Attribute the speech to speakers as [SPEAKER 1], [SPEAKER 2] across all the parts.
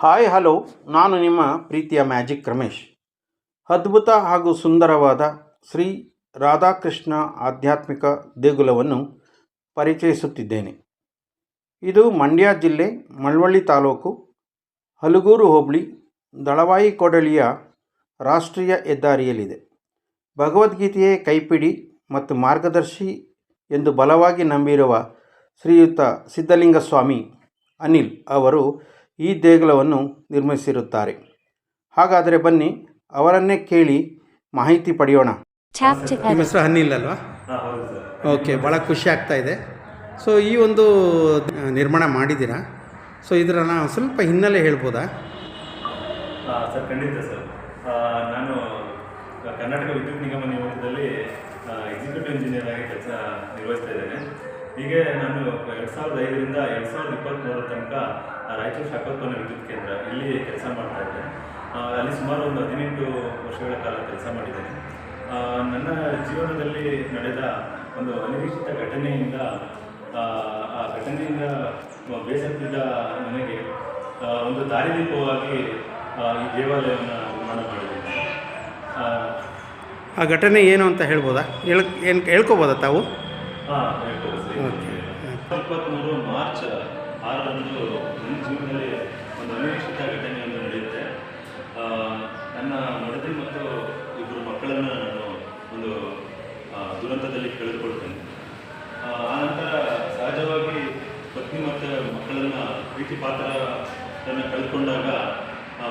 [SPEAKER 1] Hi, hello. ನಾನು ನಿಮ್ಮ ಪ್ರೀತಿಯ ಮ್ಯಾಜಿಕ್ ರಮೇಶ್. ಅದ್ಭುತ ಹಾಗೂ ಸುಂದರವಾದ ಶ್ರೀ ರಾಧಾಕೃಷ್ಣ ಆಧ್ಯಾತ್ಮಿಕ ದೇಗುಲವನ್ನು ಪರಿಚಯಿಸುತ್ತಿದ್ದೇನೆ. ಇದು ಮಂಡ್ಯ ಜಿಲ್ಲೆ ಮಳವಳ್ಳಿ ತಾಲೂಕು ಹಲಗೂರು ಹೋಬಳಿ ದಳವಾಯಿ ಕೊಡಳಿಯ ರಾಷ್ಟ್ರೀಯ ಹೆದ್ದಾರಿಯಲ್ಲಿದೆ. ಭಗವದ್ಗೀತೆಯೇ ಕೈಪಿಡಿ ಮತ್ತು ಮಾರ್ಗದರ್ಶಿ ಎಂದು ಬಲವಾಗಿ ನಂಬಿರುವ ಶ್ರೀಯುತ ಸಿದ್ಧಲಿಂಗಸ್ವಾಮಿ ಅನಿಲ್ ಅವರು ಈ ದೇಗುಲವನ್ನು ನಿರ್ಮಿಸಿರುತ್ತಾರೆ. ಹಾಗಾದರೆ ಬನ್ನಿ ಅವರನ್ನೇ ಕೇಳಿ ಮಾಹಿತಿ ಪಡೆಯೋಣ. ನಿಮ್ಮ ಹೆಸರು ಅನಿಲ್ ಅಲ್ವಾ
[SPEAKER 2] ಹೌದು ಸರ್.
[SPEAKER 1] ಓಕೆ ಭಾಳ ಖುಷಿ ಆಗ್ತಾ ಇದೆ. ಸೊ ಈ ಒಂದು ನಿರ್ಮಾಣ ಮಾಡಿದ್ದೀರಾ? ಸೊ ಇದರ ನಾವು ಸ್ವಲ್ಪ ಹಿನ್ನೆಲೆ ಹೇಳ್ಬೋದಾ?
[SPEAKER 2] ಸರ್ ಖಂಡಿತ ಸರ್. ನಾನು ಕರ್ನಾಟಕ ವಿದ್ಯುತ್ ನಿಗಮ ನಿಯಮಿತದಲ್ಲಿ ಎಕ್ಸಿಕ್ಯೂಟಿವ್ ಇಂಜಿನಿಯರ್ ಆಗಿ ಕೆಲಸ ನಿರ್ವಹಿಸ್ತಾ ಇದ್ದೇನೆ. ಹೀಗೆ ನಾನು ಎರಡು ಸಾವಿರದ ಐದರಿಂದ ಎರಡು ಸಾವಿರದ ಇಪ್ಪತ್ತ್ಮೂರರ ತನಕ ರಾಯಚೂರು ಶಾಖೋತ್ಪನ್ನ ವಿದ್ಯುತ್ ಕೇಂದ್ರ ಇಲ್ಲಿ ಕೆಲಸ ಮಾಡ್ತಾ ಇದ್ದೆ. ಅಲ್ಲಿ ಸುಮಾರು ಒಂದು ಹದಿನೆಂಟು ವರ್ಷಗಳ ಕಾಲ ಕೆಲಸ ಮಾಡಿದ್ದೇನೆ. ನನ್ನ ಜೀವನದಲ್ಲಿ ನಡೆದ ಒಂದು ಅನಿರೀಕ್ಷಿತ ಘಟನೆಯಿಂದ ಆ, ಘಟನೆಯಿಂದ ಬೇಸತ್ತಿದ್ದ ನನಗೆ ಒಂದು ದಾರಿದೀಪವಾಗಿ ಈ ದೇವಾಲಯವನ್ನು ನಿರ್ಮಾಣ ಮಾಡಿದೆ ಆ
[SPEAKER 1] ಘಟನೆ ಏನು ಅಂತ ಹೇಳ್ಬೋದಾ? ಹೇಳ್ ಏನು ಹೇಳ್ಕೊಬೋದಾ ತಾವು?
[SPEAKER 2] ಇಪ್ಪತ್ತ್ಮೂರು ಮಾರ್ಚ್ ಆರರಂದು ನನ್ನ ಜೀವನದಲ್ಲಿ ಒಂದು ಅನಿರೀಕ್ಷಿತ ಘಟನೆಯೊಂದು ನಡೆಯುತ್ತೆ. ನನ್ನ ಮಡದಿ ಮತ್ತು ಇಬ್ಬರು ಮಕ್ಕಳನ್ನು ನಾನು ಒಂದು ದುರಂತದಲ್ಲಿ ಕಳೆದುಕೊಳ್ತೇನೆ. ಆ ಆ ನಂತರ ಸಹಜವಾಗಿ ಪತ್ನಿ ಮತ್ತು ಮಕ್ಕಳನ್ನು ಪ್ರೀತಿ ಪಾತ್ರರನ್ನು ಕಳೆದುಕೊಂಡಾಗ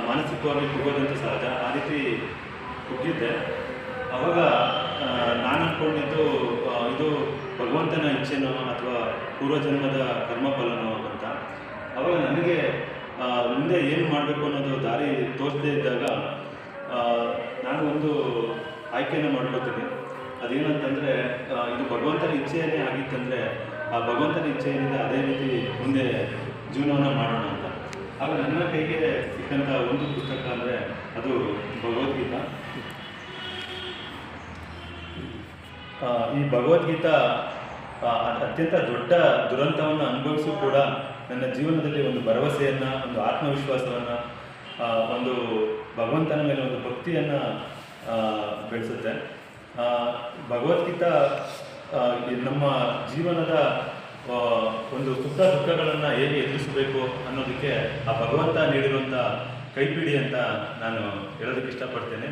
[SPEAKER 2] ಮಾನಸಿಕವಾಗಿ ಕುಗ್ಗೋದಂತ ಸಹಜ ಆ ರೀತಿ ಕುಗ್ಗಿದ್ದೆ. ಅವಾಗ ನಾನು ಅಂದ್ಕೊಂಡಿದ್ದು ಇದು ಭಗವಂತನ ಇಚ್ಛೆನೋ ಅಥವಾ ಪೂರ್ವಜನ್ಮದ ಕರ್ಮಫಲನೋ ಅಂತ, ಅವಾಗ ನನಗೆ ಮುಂದೆ ಏನು ಮಾಡಬೇಕು ಅನ್ನೋದು ದಾರಿ ತೋಚದೇ ಇದ್ದಾಗ ನಾನು ಒಂದು ಆಯ್ಕೆಯನ್ನು ಮಾಡ್ಕೋತೀನಿ. ಅದೇನಂತಂದರೆ ಇದು ಭಗವಂತನ ಇಚ್ಛೆಯೇ ಆಗಿತ್ತಂದರೆ, ಆ ಭಗವಂತನ ಇಚ್ಛೆಯಿಂದ ಅದೇ ರೀತಿ ಮುಂದೆ ಜೀವನವನ್ನು ಮಾಡೋಣ ಅಂತ. ಆಗ ನನ್ನ ಕೈಗೆ ಸಿಕ್ಕಂಥ ಒಂದು ಪುಸ್ತಕ ಅಂದರೆ ಅದು ಭಗವದ್ಗೀತಾ ಆ, ಈ ಭಗವದ್ಗೀತಾ ಅತ್ಯಂತ ದೊಡ್ಡ ದುರಂತವನ್ನು ಅನುಭವಿಸೂ ಕೂಡ ನನ್ನ ಜೀವನದಲ್ಲಿ ಒಂದು ಭರವಸೆಯನ್ನು, ಒಂದು ಆತ್ಮವಿಶ್ವಾಸವನ್ನು ಒಂದು ಭಗವಂತನ ಮೇಲೆ ಒಂದು ಭಕ್ತಿಯನ್ನು ಬೆಳೆಸುತ್ತೆ. ಭಗವದ್ಗೀತಾ ನಮ್ಮ ಜೀವನದ ಒಂದು ಸುಖ ದುಃಖಗಳನ್ನು ಹೇಗೆ ಎದುರಿಸಬೇಕು ಅನ್ನೋದಕ್ಕೆ ಆ ಭಗವಂತ ನೀಡಿರುವಂಥ ಕೈಪಿಡಿ ಅಂತ ನಾನು ಹೇಳೋದಕ್ಕೆ ಇಷ್ಟಪಡ್ತೇನೆ.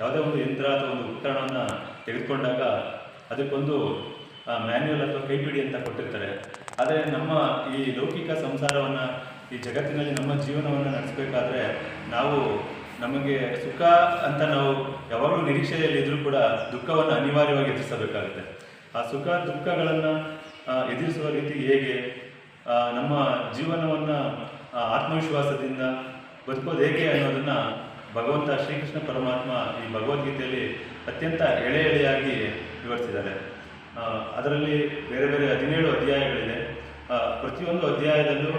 [SPEAKER 2] ಯಾವುದೇ ಒಂದು ಯಂತ್ರ ಅಥವಾ ಒಂದು ಉಪಕರಣವನ್ನು ತೆಗೆದುಕೊಂಡಾಗ ಅದಕ್ಕೊಂದು ಮ್ಯಾನ್ಯುವಲ್ ಅಥವಾ ಕೈಪಿಡಿ ಅಂತ ಕೊಟ್ಟಿರ್ತಾರೆ. ಆದರೆ ನಮ್ಮ ಈ ಲೌಕಿಕ ಸಂಸಾರವನ್ನು, ಈ ಜಗತ್ತಿನಲ್ಲಿ ನಮ್ಮ ಜೀವನವನ್ನು ನಡೆಸಬೇಕಾದ್ರೆ ನಾವು ನಮಗೆ ಸುಖ ಅಂತ ನಾವು ಯಾವಾಗಲೂ ನಿರೀಕ್ಷೆಯಲ್ಲಿ ಇದ್ರೂ ಕೂಡ ದುಃಖವನ್ನು ಅನಿವಾರ್ಯವಾಗಿ ಎದುರಿಸಬೇಕಾಗುತ್ತೆ. ಆ ಸುಖ ದುಃಖಗಳನ್ನು ಎದುರಿಸುವ ರೀತಿ ಹೇಗೆ ನಮ್ಮ ಜೀವನವನ್ನು ಆತ್ಮವಿಶ್ವಾಸದಿಂದ ಬದುಕೋದು ಹೇಗೆ ಅನ್ನೋದನ್ನು ಭಗವಂತ ಶ್ರೀಕೃಷ್ಣ ಪರಮಾತ್ಮ ಈ ಭಗವದ್ಗೀತೆಯಲ್ಲಿ ಅತ್ಯಂತ ಎಳೆ ಎಳೆಯಾಗಿ ವಿವರಿಸಿದ್ದಾರೆ ಅದರಲ್ಲಿ ಬೇರೆ ಬೇರೆ ಹದಿನೇಳು ಅಧ್ಯಾಯಗಳಿದೆ. ಪ್ರತಿಯೊಂದು ಅಧ್ಯಾಯದಲ್ಲೂ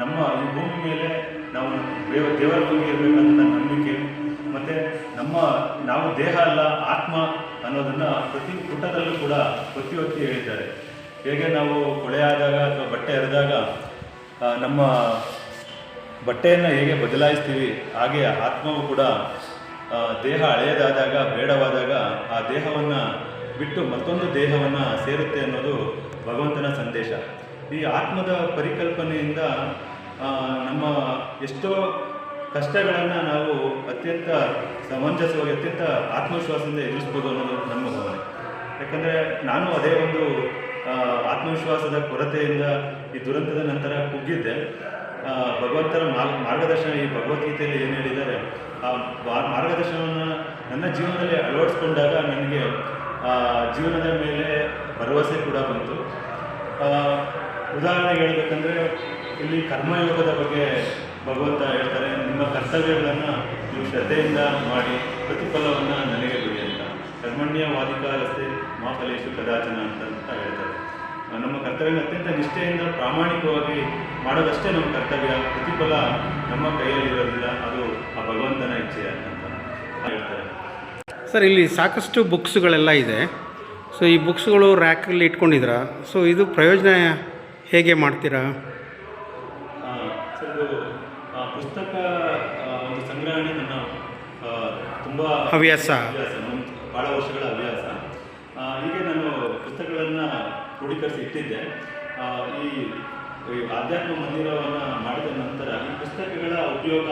[SPEAKER 2] ನಮ್ಮ ಈ ಭೂಮಿ ಮೇಲೆ ನಾವು ದೇವ, ದೇವರ ಬಗ್ಗೆ ಇರಬೇಕಂತ ನಂಬಿಕೆ. ಮತ್ತು ನಮ್ಮ, ನಾವು ದೇಹ ಅಲ್ಲ, ಆತ್ಮ ಅನ್ನೋದನ್ನು ಪ್ರತಿ ಪುಟದಲ್ಲೂ ಕೂಡ ಒತ್ತಿ ಒತ್ತಿ ಹೇಳಿದ್ದಾರೆ. ಹೇಗೆ ನಾವು ಕೊಳೆಯಾದಾಗ ಅಥವಾ ಬಟ್ಟೆ ಹರಿದಾಗ ನಮ್ಮ ಬಟ್ಟೆಯನ್ನು ಹೇಗೆ ಬದಲಾಯಿಸ್ತೀವಿ, ಹಾಗೆ ಆತ್ಮವು ಕೂಡ ದೇಹ ಹಳೆಯದಾದಾಗ, ಬೇಡವಾದಾಗ ಆ ದೇಹವನ್ನು ಬಿಟ್ಟು ಮತ್ತೊಂದು ದೇಹವನ್ನು ಸೇರುತ್ತೆ ಅನ್ನೋದು ಭಗವಂತನ ಸಂದೇಶ. ಈ ಆತ್ಮದ ಪರಿಕಲ್ಪನೆಯಿಂದ ನಮ್ಮ ಎಷ್ಟೋ ಕಷ್ಟಗಳನ್ನು ನಾವು ಅತ್ಯಂತ ಸಮಂಜಸವಾಗಿ, ಅತ್ಯಂತ ಆತ್ಮವಿಶ್ವಾಸದಿಂದ ಎದುರಿಸ್ಬೋದು ಅನ್ನೋದು ನಮ್ಮ ಭಾವನೆ. ಯಾಕಂದರೆ ನಾನು ಅದೇ ಒಂದು ಆತ್ಮವಿಶ್ವಾಸದ ಕೊರತೆಯಿಂದ ಈ ದುರಂತದ ನಂತರ ಕುಗ್ಗಿದ್ದೆ. ಭಗವಂತನ ಮಾರ್ಗ, ಮಾರ್ಗದರ್ಶನ ಈ ಭಗವದ್ಗೀತೆಯಲ್ಲಿ ಏನು ಹೇಳಿದ್ದಾರೆ ಆ ಮಾರ್ಗದರ್ಶನವನ್ನು ನನ್ನ ಜೀವನದಲ್ಲಿ ಅಳವಡಿಸ್ಕೊಂಡಾಗ ನನಗೆ ಜೀವನದ ಮೇಲೆ ಭರವಸೆ ಕೂಡ ಬಂತು. ಆ, ಉದಾಹರಣೆಗೆ ಹೇಳಬೇಕಂದ್ರೆ ಇಲ್ಲಿ ಕರ್ಮಯೋಗದ ಬಗ್ಗೆ ಭಗವಂತ ಹೇಳ್ತಾರೆ ನಿಮ್ಮ ಕರ್ತವ್ಯಗಳನ್ನು ನೀವು ಶ್ರದ್ಧೆಯಿಂದ ಮಾಡಿ ಪ್ರತಿಫಲವನ್ನು ನನಗೆ ಬಿಡಿ ಅಂತ. ಕರ್ಮಣ್ಯ ವಾದಿಕಾರಸ್ತೆ ಮಾಫಲೇಶು ಕದಾಚನ ಅಂತ ಹೇಳ್ತಾರೆ. ನಮ್ಮ ಕರ್ತವ್ಯ ಅತ್ಯಂತ ನಿಷ್ಠೆಯಿಂದ ಪ್ರಾಮಾಣಿಕವಾಗಿ ಮಾಡೋದಷ್ಟೇ ನಮ್ಮ ಕರ್ತವ್ಯ. ಪ್ರತಿಫಲ ನಮ್ಮ ಕೈಯಲ್ಲಿರೋದಿಲ್ಲ ಅದು ಆ ಭಗವಂತನ ಇಚ್ಛೆ ಅಂತ
[SPEAKER 1] ಸರ್ ಇಲ್ಲಿ ಸಾಕಷ್ಟು ಬುಕ್ಸ್ಗಳೆಲ್ಲ ಇದೆ. ಸೊ ಈ ಬುಕ್ಸ್ಗಳು ರ್ಯಾಕಲ್ಲಿ ಇಟ್ಕೊಂಡಿದ್ರ ಸೊ ಇದು ಪ್ರಯೋಜನ ಹೇಗೆ ಮಾಡ್ತೀರಾ?
[SPEAKER 2] ಪುಸ್ತಕ ಸಂಗ್ರಹಣೆ ನನ್ನ ತುಂಬ
[SPEAKER 1] ಹವ್ಯಾಸ.
[SPEAKER 2] ಭಾಳ ವರ್ಷಗಳ ಕ್ರೋಢೀಕರಿಸಿ ಇಟ್ಟಿದ್ದೆ. ಈ ಆಧ್ಯಾತ್ಮ ಮಂದಿರವನ್ನು ಮಾಡಿದ ನಂತರ ಈ ಪುಸ್ತಕಗಳ ಉಪಯೋಗ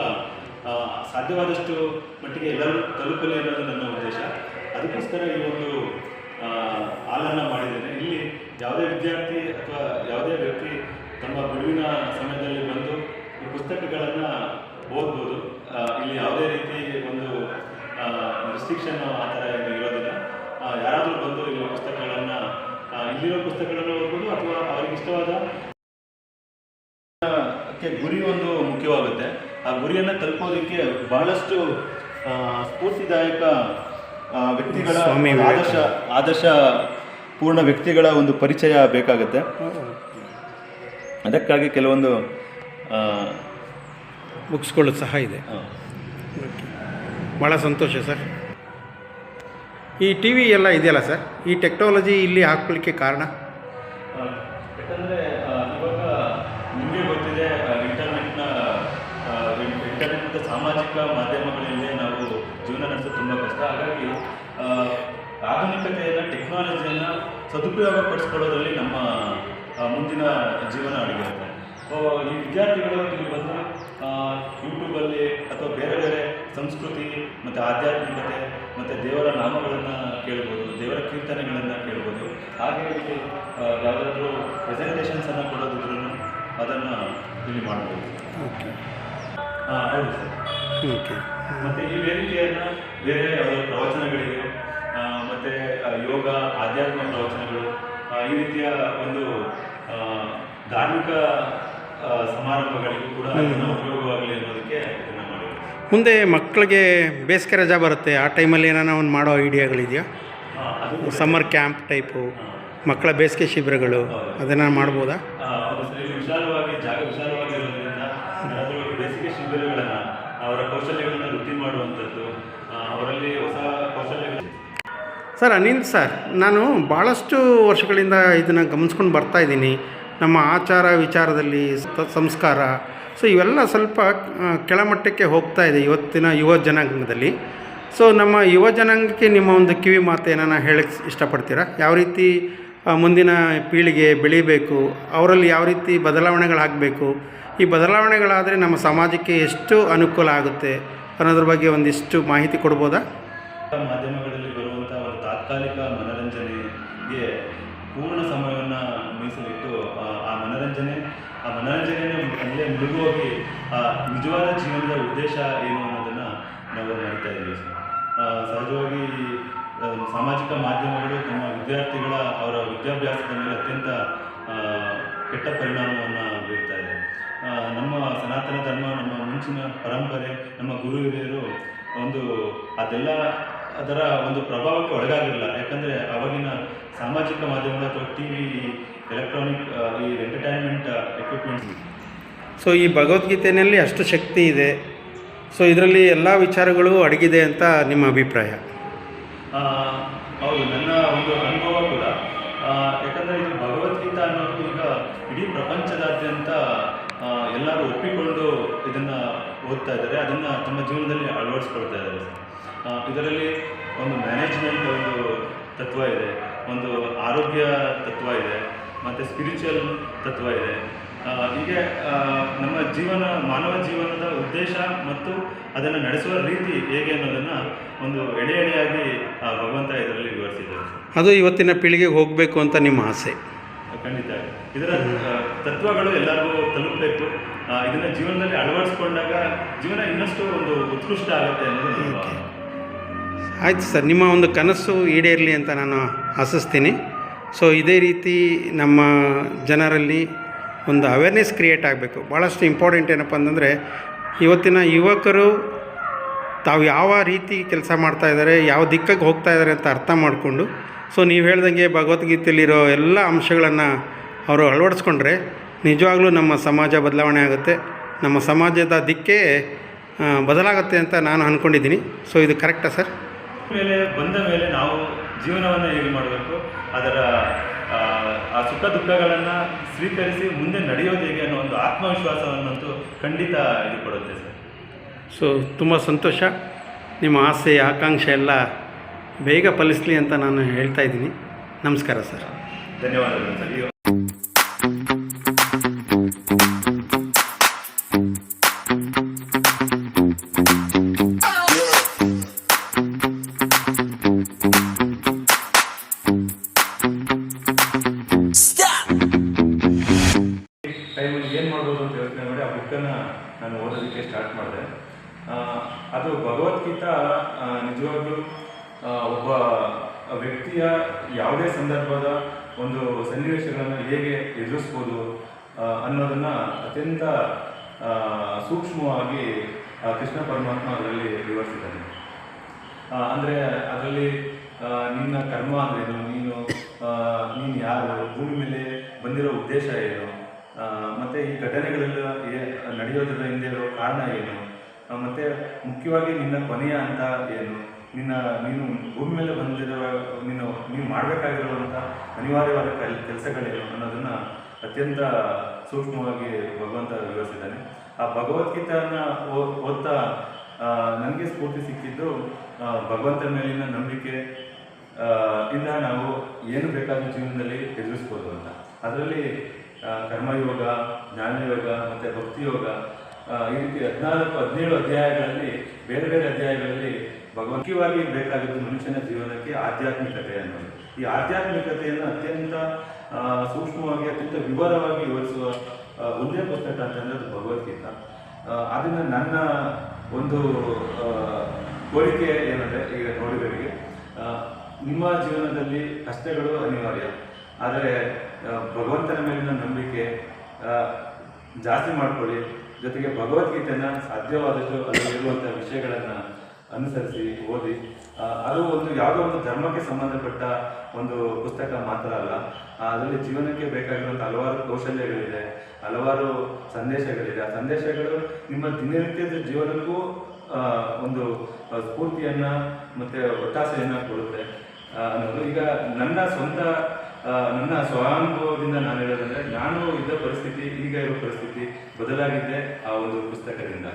[SPEAKER 2] ಸಾಧ್ಯವಾದಷ್ಟು ಮಟ್ಟಿಗೆ ಎಲ್ಲರೂ ತಲುಪಲಿ ಅನ್ನೋದು ನನ್ನ ಉದ್ದೇಶ. ಅದಕ್ಕೋಸ್ಕರ ಈ ಒಂದು ಹಾಲನ್ನು ಮಾಡಿದ್ದೇನೆ. ಇಲ್ಲಿ ಯಾವುದೇ ವಿದ್ಯಾರ್ಥಿ ಅಥವಾ ಯಾವುದೇ ವ್ಯಕ್ತಿ ತಮ್ಮ ಬಿಡುವಿನ ಸಮಯದಲ್ಲಿ ಬಂದು ಈ ಪುಸ್ತಕಗಳನ್ನು ಓದ್ಬೋದು. ಇಲ್ಲಿ ಯಾವುದೇ ರೀತಿ ಒಂದು ರಿಸ್ಟ್ರಿಕ್ಷನ್ ಆ ಥರ ಇರೋದಿಲ್ಲ. ಯಾರಾದರೂ ಬಂದು ಇಲ್ಲಿ ಪುಸ್ತಕಗಳನ್ನು ಇಲ್ಲಿರೋ ಪುಸ್ತಕಗಳನ್ನು ಓದ್ಬೋದು ಅಥವಾ ಅವರಿಗೆ ಇಷ್ಟವಾದ ಗುರಿ ಒಂದು ಮುಖ್ಯವಾಗುತ್ತೆ. ಆ ಗುರಿಯನ್ನು ತಲುಪೋದಕ್ಕೆ ಬಹಳಷ್ಟು ಸ್ಫೂರ್ತಿದಾಯಕ ವ್ಯಕ್ತಿಗಳ
[SPEAKER 1] ಸ್ವಾಮಿ
[SPEAKER 2] ಆದರ್ಶ ಆದರ್ಶ ಪೂರ್ಣ ವ್ಯಕ್ತಿಗಳ ಒಂದು ಪರಿಚಯ ಬೇಕಾಗುತ್ತೆ. ಅದಕ್ಕಾಗಿ ಕೆಲವೊಂದು
[SPEAKER 1] ಬುಕ್ಸ್ಗಳು ಸಹ ಇದೆ. ಭಾಳ ಸಂತೋಷ ಸರ್. ಈ ಟಿ ವಿ ಎಲ್ಲ ಇದೆಯಲ್ಲ ಸರ್? ಈ ಟೆಕ್ನಾಲಜಿ ಇಲ್ಲಿ ಹಾಕ್ಲಿಕ್ಕೆ ಕಾರಣ?
[SPEAKER 2] ಯಾಕಂದ್ರೆ ಇವಾಗ ನಿಮಗೆ ಗೊತ್ತಿದೆ ಇಂಟರ್ನೆಟ್ನ ಇಂಟರ್ನೆಟ್ ಮತ್ತು ಸಾಮಾಜಿಕ ಮಾಧ್ಯಮಗಳಲ್ಲಿ ನಾವು ಜೀವನ ನಡೆಸೋದು ತುಂಬ ಕಷ್ಟ. ಹಾಗಾಗಿ ಆಧುನಿಕತೆಯನ್ನು, ಟೆಕ್ನಾಲಜಿಯನ್ನು ಸದುಪಯೋಗ ಪಡಿಸ್ಕೊಳ್ಳೋದ್ರಲ್ಲಿ ನಮ್ಮ ಮುಂದಿನ ಜೀವನ ಅಡಗಿರುತ್ತೆ. ಈ ವಿದ್ಯಾರ್ಥಿಗಳು ಇಲ್ಲಿ ಬಂದು ಯೂಟ್ಯೂಬಲ್ಲಿ ಅಥವಾ ಬೇರೆ ಬೇರೆ ಸಂಸ್ಕೃತಿ ಮತ್ತು ಆಧ್ಯಾತ್ಮಿಕತೆ ಮತ್ತು ದೇವರ ನಾಮಗಳನ್ನು ಕೇಳ್ಬೋದು ದೇವರ ಕೀರ್ತನೆಗಳನ್ನು ಕೇಳ್ಬೋದು. ಹಾಗೆ ಇಲ್ಲಿ ಯಾವುದಾದ್ರೂ ಪ್ರೆಸೆಂಟೇಷನ್ಸನ್ನು ಕೊಡೋದಿದ್ರು ಅದನ್ನು ಇಲ್ಲಿ ಮಾಡ್ಬೋದು.
[SPEAKER 1] ಓಕೆ
[SPEAKER 2] ಹಾಂ ಹೌದು ಸರ್.
[SPEAKER 1] ಓಕೆ
[SPEAKER 2] ಮತ್ತು ಈ ವೇದಿಕೆಯನ್ನು ಬೇರೆ ಯಾವುದಾದ್ರು ಪ್ರವಚನಗಳಿಗೆ ಮತ್ತು ಯೋಗ ಆಧ್ಯಾತ್ಮ ಪ್ರವಚನಗಳು ಈ ರೀತಿಯ ಒಂದು ಧಾರ್ಮಿಕ ಸಮಾರಂಭಗಳಿಗೂ ಕೂಡ ಉಪಯೋಗವಾಗಲಿ ಅನ್ನೋದಕ್ಕೆ ಇದನ್ನು ಮಾಡಿದ್ದೀವಿ
[SPEAKER 1] ಮುಂದೆ ಮಕ್ಕಳಿಗೆ ಬೇಸಿಗೆ ರಜಾ ಬರುತ್ತೆ. ಆ ಟೈಮಲ್ಲಿ ಏನಾನ ಒಂದು ಮಾಡೋ ಐಡಿಯಾಗಳಿದೆಯಾ? ಸಮ್ಮರ್ ಕ್ಯಾಂಪ್ ಟೈಪು, ಮಕ್ಕಳ ಬೇಸಿಗೆ ಶಿಬಿರಗಳು, ಅದನ್ನು ಮಾಡ್ಬೋದಾ?
[SPEAKER 2] ಸರ್
[SPEAKER 1] ಅನಿಲ್ ಸರ್, ನಾನು ಭಾಳಷ್ಟು ವರ್ಷಗಳಿಂದ ಇದನ್ನು ಗಮನಿಸ್ಕೊಂಡು ಬರ್ತಾ ಇದ್ದೀನಿ. ನಮ್ಮ ಆಚಾರ ವಿಚಾರದಲ್ಲಿ ಸಂಸ್ಕಾರ ಸೊ ಇವೆಲ್ಲ ಸ್ವಲ್ಪ ಕೆಳಮಟ್ಟಕ್ಕೆ ಹೋಗ್ತಾ ಇದೆ ಇವತ್ತಿನ ಯುವ ಜನಾಂಗದಲ್ಲಿ. ಸೊ ನಮ್ಮ ಯುವ ಜನಾಂಗಕ್ಕೆ ನಿಮ್ಮ ಒಂದು ಕಿವಿ ಮಾತು ಏನನ್ನ ಹೇಳಕ್ಕೆ ಇಷ್ಟಪಡ್ತೀರಾ? ಯಾವ ರೀತಿ ಮುಂದಿನ ಪೀಳಿಗೆ ಬೆಳಿಬೇಕು? ಅವರಲ್ಲಿ ಯಾವ ರೀತಿ ಬದಲಾವಣೆಗಳಾಗಬೇಕು? ಈ ಬದಲಾವಣೆಗಳಾದರೆ ನಮ್ಮ ಸಮಾಜಕ್ಕೆ ಎಷ್ಟು ಅನುಕೂಲ ಆಗುತ್ತೆ ಅನ್ನೋದ್ರ ಬಗ್ಗೆ ಒಂದಿಷ್ಟು ಮಾಹಿತಿ ಕೊಡ್ಬೋದಾ?
[SPEAKER 2] ಮಾಧ್ಯಮಗಳಲ್ಲಿ ಮೀಸಲಿಟ್ಟು ಆ, ಮನೋರಂಜನೆ ಆ ಮನೋರಂಜನೆ ಅಲ್ಲೇ ಮುಳುಗೋಗಿ ಆ ನಿಜವಾದ ಜೀವನದ ಉದ್ದೇಶ ಏನು ಅನ್ನೋದನ್ನು ನಾವು ನೋಡ್ತಾ ಇದ್ದೀವಿ. ಸಹಜವಾಗಿ ಸಾಮಾಜಿಕ ಮಾಧ್ಯಮಗಳು ತಮ್ಮ ವಿದ್ಯಾರ್ಥಿಗಳ ಅವರ ವಿದ್ಯಾಭ್ಯಾಸದ ಮೇಲೆ ಅತ್ಯಂತ ಕೆಟ್ಟ ಪರಿಣಾಮವನ್ನು ಬೀರ್ತಾ ಇದೆ ನಮ್ಮ ಸನಾತನ ಧರ್ಮ ನಮ್ಮ ಮುಂಚಿನ ಪರಂಪರೆ ನಮ್ಮ ಗುರು ಹಿರಿಯರು ಒಂದು ಅದೆಲ್ಲ ಅದರ ಒಂದು ಪ್ರಭಾವಕ್ಕೆ ಒಳಗಾಗಿರಲಿಲ್ಲ ಯಾಕಂದರೆ ಅವಾಗಿನ ಸಾಮಾಜಿಕ ಮಾಧ್ಯಮಗಳು ಅಥವಾ ಟಿ ವಿ ಎಲೆಕ್ಟ್ರಾನಿಕ್ ಈ ಎಂಟರ್ಟೈನ್ಮೆಂಟ್ ಎಕ್ವಿಪ್ಮೆಂಟ್ಸ್
[SPEAKER 1] ಸೊ ಈ ಭಗವದ್ಗೀತೆಯಲ್ಲಿ ಅಷ್ಟು ಶಕ್ತಿ ಇದೆ. ಸೊ ಇದರಲ್ಲಿ ಎಲ್ಲ ವಿಚಾರಗಳು ಅಡಗಿದೆ ಅಂತ ನಿಮ್ಮ ಅಭಿಪ್ರಾಯ?
[SPEAKER 2] ಹೌದು ನನ್ನ ಒಂದು ಅನುಭವ ಕೂಡ. ಯಾಕಂದರೆ ಇದು ಭಗವದ್ಗೀತಾ ಅನ್ನೋದು ಈಗ ಇಡೀ ಪ್ರಪಂಚದಾದ್ಯಂತ ಎಲ್ಲರೂ ಒಪ್ಪಿಕೊಂಡು ಇದನ್ನು ಓದ್ತಾ ಇದ್ದಾರೆ. ಅದನ್ನು ತಮ್ಮ ಜೀವನದಲ್ಲಿ ಅಳವಡಿಸ್ಕೊಳ್ತಾ ಇದ್ದಾರೆ. ಇದರಲ್ಲಿ ಒಂದು ಮ್ಯಾನೇಜ್ಮೆಂಟ್ ಒಂದು ತತ್ವ ಇದೆ. ಒಂದು ಆರೋಗ್ಯ ತತ್ವ ಇದೆ. ಮತ್ತು ಸ್ಪಿರಿಚುವಲ್ ತತ್ವ ಇದೆ. ಹೀಗೆ ನಮ್ಮ ಜೀವನ ಮಾನವ ಜೀವನದ ಉದ್ದೇಶ ಮತ್ತು ಅದನ್ನು ನಡೆಸುವ ರೀತಿ ಹೇಗೆ ಅನ್ನೋದನ್ನು ಒಂದು ಎಳೆ ಎಳೆಯಾಗಿ ಭಗವಂತ ಇದರಲ್ಲಿ ವಿವರಿಸಿದ್ದಾರೆ.
[SPEAKER 1] ಅದು ಇವತ್ತಿನ ಪೀಳಿಗೆಗೆ ಹೋಗಬೇಕು ಅಂತ ನಿಮ್ಮ ಆಸೆ.
[SPEAKER 2] ಖಂಡಿತ. ಇದರ ತತ್ವಗಳು ಎಲ್ಲರಿಗೂ ತಲುಪಬೇಕು. ಇದನ್ನ ಜೀವನದಲ್ಲಿ ಅಳವಡಿಸ್ಕೊಂಡಾಗ ಜೀವನ ಇನ್ನಷ್ಟು ಒಂದು ಉತ್ಕೃಷ್ಟ ಆಗುತ್ತೆ ಅನ್ನೋದು.
[SPEAKER 1] ಆಯಿತು ಸರ್ ನಿಮ್ಮ ಒಂದು ಕನಸು ಈಡೇರಲಿ ಅಂತ ನಾನು ಆಶಿಸ್ತೀನಿ. ಸೊ ಇದೇ ರೀತಿ ನಮ್ಮ ಜನರಲ್ಲಿ ಒಂದು ಅವೇರ್ನೆಸ್ ಕ್ರಿಯೇಟ್ ಆಗಬೇಕು. ಭಾಳಷ್ಟು ಇಂಪಾರ್ಟೆಂಟ್ ಏನಪ್ಪ ಅಂತಂದರೆ, ಇವತ್ತಿನ ಯುವಕರು ತಾವು ಯಾವ ರೀತಿ ಕೆಲಸ ಮಾಡ್ತಾ ಇದ್ದಾರೆ, ಯಾವ ದಿಕ್ಕಿಗೆ ಹೋಗ್ತಾ ಇದ್ದಾರೆ ಅಂತ ಅರ್ಥ ಮಾಡಿಕೊಂಡು ಸೊ ನೀವು ಹೇಳ್ದಂಗೆ ಭಗವದ್ಗೀತೆಯಲ್ಲಿರೋ ಎಲ್ಲ ಅಂಶಗಳನ್ನು ಅವರು ಅಳವಡಿಸ್ಕೊಂಡ್ರೆ ನಿಜವಾಗ್ಲೂ ನಮ್ಮ ಸಮಾಜ ಬದಲಾವಣೆ ಆಗುತ್ತೆ. ನಮ್ಮ ಸಮಾಜದ ದಿಕ್ಕೇ ಬದಲಾಗುತ್ತೆ ಅಂತ ನಾನು ಅಂದ್ಕೊಂಡಿದ್ದೀನಿ ಸೊ ಇದು ಕರೆಕ್ಟಾ ಸರ್?
[SPEAKER 2] ಮೇಲೆ ಬಂದ ಮೇಲೆ ನಾವು ಜೀವನವನ್ನು ಹೇಗೆ ಮಾಡಬೇಕು ಅದರ ಆ, ಸುಖ ದುಃಖಗಳನ್ನು ಸ್ವೀಕರಿಸಿ ಮುಂದೆ ನಡೆಯೋದು ಹೇಗೆ ಅನ್ನೋ ಒಂದು ಆತ್ಮವಿಶ್ವಾಸವನ್ನಂತೂ ಖಂಡಿತ ಇದು ಕೊಡುತ್ತೆ ಸರ್.
[SPEAKER 1] ಸೊ ತುಂಬ ಸಂತೋಷ. ನಿಮ್ಮ ಆಸೆ ಆಕಾಂಕ್ಷೆ ಎಲ್ಲ ಬೇಗ ಫಲಿಸಲಿ ಅಂತ ನಾನು ಹೇಳ್ತಾ ಇದ್ದೀನಿ. ನಮಸ್ಕಾರ ಸರ್.
[SPEAKER 2] ಧನ್ಯವಾದಗಳು ಸರ್. ಟೈಮಲ್ಲಿ ಏನು ಮಾಡ್ಬೋದು ಅಂತ ಯೋಚನೆ ಮಾಡಿ ಆ ಬುಕ್ಕನ್ನು ನಾನು ಓದೋದಕ್ಕೆ ಸ್ಟಾರ್ಟ್ ಮಾಡಿದೆ. ಅದು ಭಗವದ್ಗೀತಾ ನಿಜವಾಗ್ಲೂ ಒಬ್ಬ ವ್ಯಕ್ತಿಯ ಯಾವುದೇ ಸಂದರ್ಭದ ಒಂದು ಸನ್ನಿವೇಶಗಳನ್ನು ಹೇಗೆ ಎದುರಿಸ್ಬೋದು ಅನ್ನೋದನ್ನು ಅತ್ಯಂತ ಸೂಕ್ಷ್ಮವಾಗಿ ಕೃಷ್ಣ ಪರಮಾತ್ಮ ಅದರಲ್ಲಿ ವಿವರಿಸಿದ್ದಾನೆ. ಅಂದರೆ ಅಂದ್ರೆ ಅದರಲ್ಲಿ ನಿನ್ನ ಕರ್ಮ ಅಂದ್ರೇನು ನೀನು ನೀನು ಯಾರು? ಭೂಮಿ ಮೇಲೆ ಬಂದಿರೋ ಉದ್ದೇಶ ಏನು? ಮತ್ತೆ ಈ ಘಟನೆಗಳೆಲ್ಲ ನಡೆಯೋದ್ರ ಹಿಂದೆ ಇರೋ ಕಾರಣ ಏನು? ಮತ್ತು ಮುಖ್ಯವಾಗಿ ನಿನ್ನ ಕೊನೆಯ ಅಂತ ಏನು? ನಿನ್ನ, ನೀನು ಭೂಮಿ ಮೇಲೆ ಬಂದಿರೋ ನೀನು ನೀವು ಮಾಡಬೇಕಾಗಿರುವಂಥ ಅನಿವಾರ್ಯವಾದ ಕೆಲ, ಕೆಲಸಗಳೇನು ಅನ್ನೋದನ್ನ ಅತ್ಯಂತ ಸೂಕ್ಷ್ಮವಾಗಿ ಭಗವಂತ ವಿವರಿಸಿದ್ದಾನೆ. ಆ ಭಗವದ್ಗೀತೆಯನ್ನು ಓದ್ತಾ ನನಗೆ ಸ್ಫೂರ್ತಿ ಸಿಕ್ಕಿದ್ದು ಭಗವಂತನ ಮೇಲಿನ ನಂಬಿಕೆ ಇಂದ ನಾವು ಏನು ಬೇಕಾದ ಜೀವನದಲ್ಲಿ ಎದುರಿಸ್ಬೋದು ಅಂತ. ಅದರಲ್ಲಿ ಕರ್ಮಯೋಗ, ಜ್ಞಾನಯೋಗ ಮತ್ತು ಭಕ್ತಿಯೋಗ ಈ ರೀತಿ ಹದಿನಾಲ್ಕು, ಹದಿನೇಳು ಅಧ್ಯಾಯಗಳಲ್ಲಿ, ಬೇರೆ ಬೇರೆ ಅಧ್ಯಾಯಗಳಲ್ಲಿ ಭಗವಂತವಾಗಿ ಬೇಕಾಗಿದ್ದು ಮನುಷ್ಯನ ಜೀವನಕ್ಕೆ ಆಧ್ಯಾತ್ಮಿಕತೆ ಅನ್ನೋದು. ಈ ಆಧ್ಯಾತ್ಮಿಕತೆಯನ್ನು ಅತ್ಯಂತ ಸೂಕ್ಷ್ಮವಾಗಿ, ಅತ್ಯಂತ ವಿವರವಾಗಿ ವಿವರಿಸುವ ಒಂದೇ ಪುಸ್ತಕ ಅಂತಂದ್ರೆ ಅದು ಭಗವದ್ಗೀತಾ. ಅದನ್ನು ನನ್ನ ಒಂದು ಕೋರಿಕೆ ಏನಂದರೆ ಈಗ ನೋಡಿದವರಿಗೆ ನಿಮ್ಮ ಜೀವನದಲ್ಲಿ ಕಷ್ಟಗಳು ಅನಿವಾರ್ಯ. ಆದರೆ ಭಗವಂತನ ಮೇಲಿನ ನಂಬಿಕೆ ಜಾಸ್ತಿ ಮಾಡಿಕೊಳ್ಳಿ. ಜೊತೆಗೆ ಭಗವದ್ಗೀತೆಯನ್ನು ಸಾಧ್ಯವಾದಷ್ಟು ಅಲ್ಲಿರುವಂಥ ವಿಷಯಗಳನ್ನು ಅನುಸರಿಸಿ, ಓದಿ. ಅದು ಒಂದು ಯಾವುದೋ ಒಂದು ಧರ್ಮಕ್ಕೆ ಸಂಬಂಧಪಟ್ಟ ಒಂದು ಪುಸ್ತಕ ಮಾತ್ರ ಅಲ್ಲ. ಅದರಲ್ಲಿ ಜೀವನಕ್ಕೆ ಬೇಕಾಗಿರುವಂಥ ಹಲವಾರು ಕೌಶಲ್ಯಗಳಿದೆ, ಹಲವಾರು ಸಂದೇಶಗಳಿದೆ. ಆ ಸಂದೇಶಗಳು ನಿಮ್ಮ ದಿನನಿತ್ಯದ ಜೀವನಕ್ಕೂ ಒಂದು ಸ್ಫೂರ್ತಿಯನ್ನು ಮತ್ತು ಒತ್ತಾಸೆಯನ್ನ ಕೊಡುತ್ತೆ. ಅನ್ನೋದು ಈಗ ನನ್ನ ಸ್ವಂತ ನನ್ನ ಸ್ವಾನುಭವದಿಂದ ನಾನು ಹೇಳೋದಂದ್ರೆ ನಾನು ಇದ್ದ ಪರಿಸ್ಥಿತಿ ಈಗ ಇರೋ ಪರಿಸ್ಥಿತಿ ಬದಲಾಗಿದ್ದೆ ಆ ಒಂದು ಪುಸ್ತಕದಿಂದ.